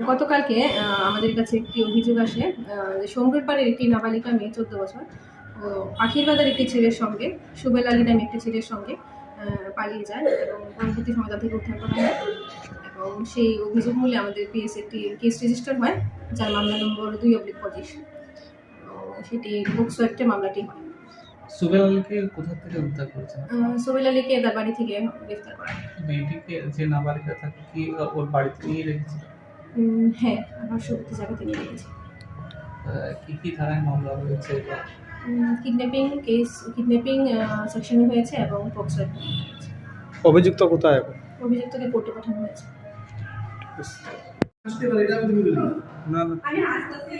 গতকালকে আমাদের কাছে একটি অভিযোগ আসে আহ, পাড়ের একটি নাবালিকা মেয়ে চোদ্দ বছর ও আখিরবাজার একটি ছেলের সঙ্গে সুবেল আলী নামে একটি ছেলের সঙ্গে পালিয়ে যায় এবং পরবর্তী সময় তাদের উদ্ধার করা হয় এবং সেই অভিযোগ মূলে আমাদের পিএস একটি কেস রেজিস্টার হয় যার মামলা নম্বর দুই অব্লিক পঁচিশ। সেটি বুকসো একটা মামলাটি হয়। সুবেল আলীকে কোথা থেকে উদ্ধার করেছেন? আলীকে তার বাড়ি থেকে গ্রেফতার করা মেয়েটিকে যে নাবালিকা থাকে কি ওর বাড়িতে নিয়ে রেখেছিল? হ্যাঁ আমার সত্যি জায়গাতে নিয়ে গেছি কি কি ধারায় মামলা রয়েছে বা কিডন্যাপিং কেস কিডন্যাপিং সেকশনে হয়েছে এবং পক্সো হয়েছে। অভিযুক্ত কোথায় এখন অভিযুক্তকে কোর্টে পাঠানো হয়েছে না না আমি হাসতেছি